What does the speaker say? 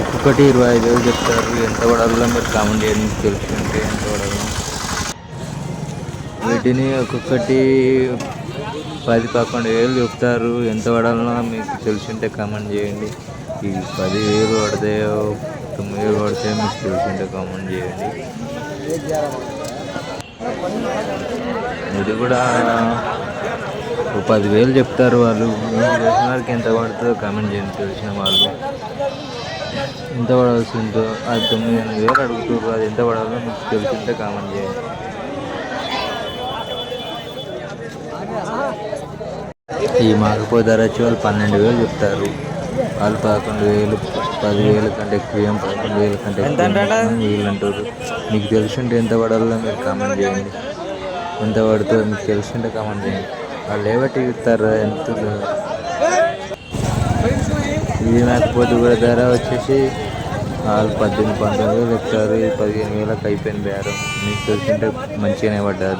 ఒక్కొక్కటి ఇరవై ఐదు వేలు చెప్తారు. ఎంత పడాలో మీరు కామెంట్ చేయండి తెలుసుకుంటే ఎంత పడాలో. వీటిని ఒక్కొక్కటి పది పదకొండు వేలు చెప్తారు. ఎంత పడాలో మీకు తెలుసుంటే కామెంట్ చేయండి. ఈ పది వేలు పడతాయో తొమ్మిది వేలు పడతాయో మీకు తెలుసుంటే కామెంట్ చేయండి. ఇది కూడా ఒక పదివేలు చెప్తారు వాళ్ళు. తెలిసిన వారికి ఎంత పడుతుందో కామెంట్ చేయండి తెలిసిన వాళ్ళు. ఎంత పడాల్సిందో అది తొమ్మిది ఎనిమిది వేలు అడుగుతారు అది ఎంత పడాలో మీకు తెలిసింటే కామెంట్ చేయండి. ఈ మాకపో ధర వచ్చి వాళ్ళు పన్నెండు వేలు చెప్తారు. వాళ్ళు పదకొండు వేలు పదివేల కంటే ఎక్కువ ఏం పదకొండు వేల కంటే వీళ్ళు అంటారు మీకు తెలిసింటే ఎంత పడాలో మీరు కామెంట్ చేయండి. ఎంత పడుతుందో మీకు తెలిసింటే కామెంట్ చేయండి. వాళ్ళు ఏబట్టి ఇస్తారు ఎంత ఇది నాకు కూడా ధర వచ్చేసి వాళ్ళు పద్దెనిమిది పంతొమ్మిది వేలు చెప్తారు పదిహేను వేలకు అయిపోయింది బేరం. మీకు తెలిసింటే మంచిగానే పడ్డారు